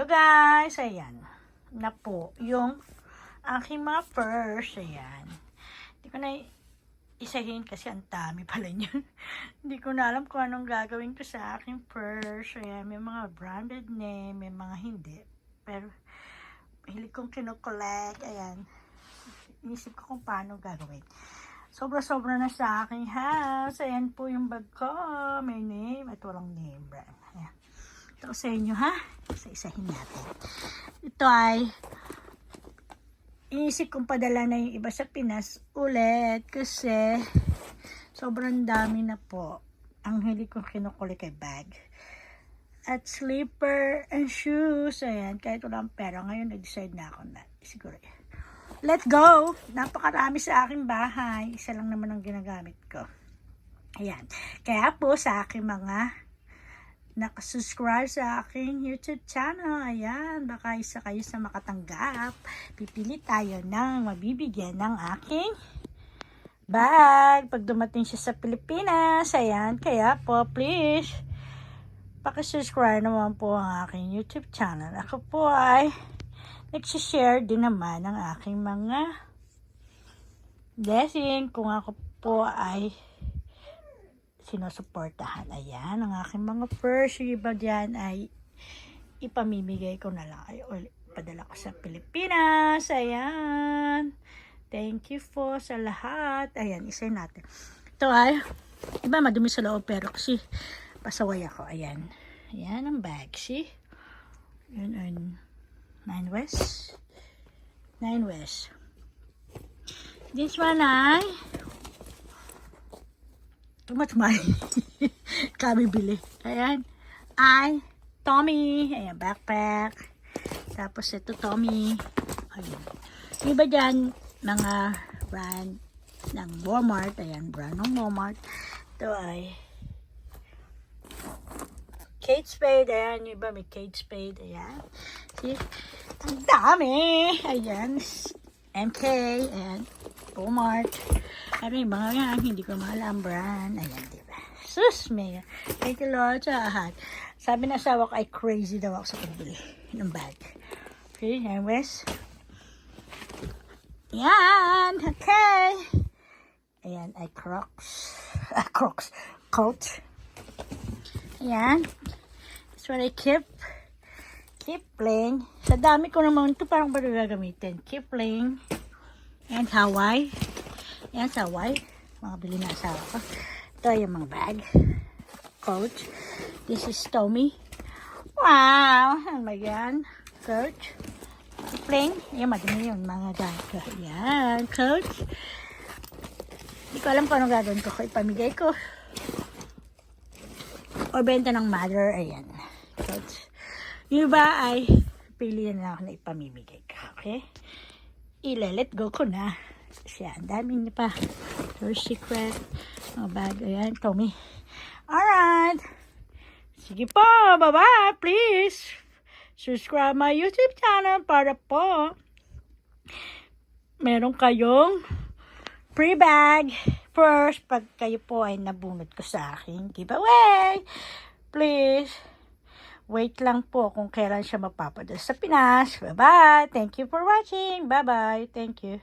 Hello guys, ayan. Na po, yung aking mga purse, ayan. Hindi ko na isahin kasi ang dami pala niyan. Hindi ko na alam kung anong gagawin ko sa aking purse. Ayan, may mga branded name, may mga hindi. Pero, hilig kong kinokollect, ayan. Inisip ko kung paano gagawin. Sobra-sobra na sa aking house. Ayan po yung bag ko. May name at walang name brand. Ayan. Ito sa inyo ha. Isa-isahin natin. Ito ay inisip kong padala na yung iba sa Pinas ulit kasi sobrang dami na po ang hili kong kinukuli kay bag. At slipper and shoes. Ayan, kahit walang pera. Ngayon, nag-decide na ako na. Siguro, let's go! Napakarami sa aking bahay. Isa lang naman ang ginagamit ko. Ayan. Kaya po sa aking mga nakasubscribe sa aking YouTube channel. Ayan, baka isa kayo sa makatanggap. Pipili tayo ng mabibigyan ng aking bag pag dumating siya sa Pilipinas. Ayan, kaya po, please, pakisubscribe naman po ang aking YouTube channel. Ako po ay nagsishare din naman ng aking mga blessing kung ako po ay sinusuportahan. Ayan, ang aking mga purse. Yung iba dyan ay ipamimigay ko na lang. Ay, uli- padala ko sa Pilipinas. Ayan. Thank you po sa lahat. Ayan, isa natin. Ito ay, iba madumi sa loob pero kasi pasaway ako. Ayan. Ayan ang bag. See? Yun, yun. Nine West. Nine West. This one ay too much money. Kami bili. Ayan. Ay, Tommy. Ayan, backpack. Tapos ito, Tommy. Ayan. Iba dyan, mga brand ng Walmart. Ayan, brand ng Walmart. Ito ay Kate Spade. Ayan, yung iba may Kate Spade. Ayan. See? Ang dami. Ayan. MK. Ayan. Walmart. Ano yung mga yan, hindi ko maalam brand. Ayan, di ba? Sus, Mayor. Thank you, Lord, sa. Sabi na asawa ko ay crazy daw ako sa pagbili ng bag. Okay, anyways. Yan, okay. Ayan, ay crocs. Ah, crocs. Coat. Ayan. That's what I keep. Keep playing. Sa dami ko naman ito, parang ba gagamitin? Keep playing. And Hawaii. Yan sa white. Mga bili na asawa ko. Ito yung mga bag. Coach. This is Tommy. Wow! Ano ba yan? Coach. Plain. Yan, madami yun. Mga ko. Yan. Coach. Hindi ko alam kung anong gagawin ko. Ipamigay ko. O benta ng mother. Ayan. Coach. Yung iba ay pili na ako na ipamimigay ko. Okay? Ile-let go ko na siya. Ang dami niya pa. First secret. Mga bag. Ayan, Tommy. Alright. Sige po. Bye-bye. Please. Subscribe my YouTube channel para po meron kayong free bag first pag kayo po ay nabunot ko sa aking giveaway. Please. Wait lang po kung kailan siya mapapadala sa Pinas. Bye-bye. Thank you for watching. Bye-bye. Thank you.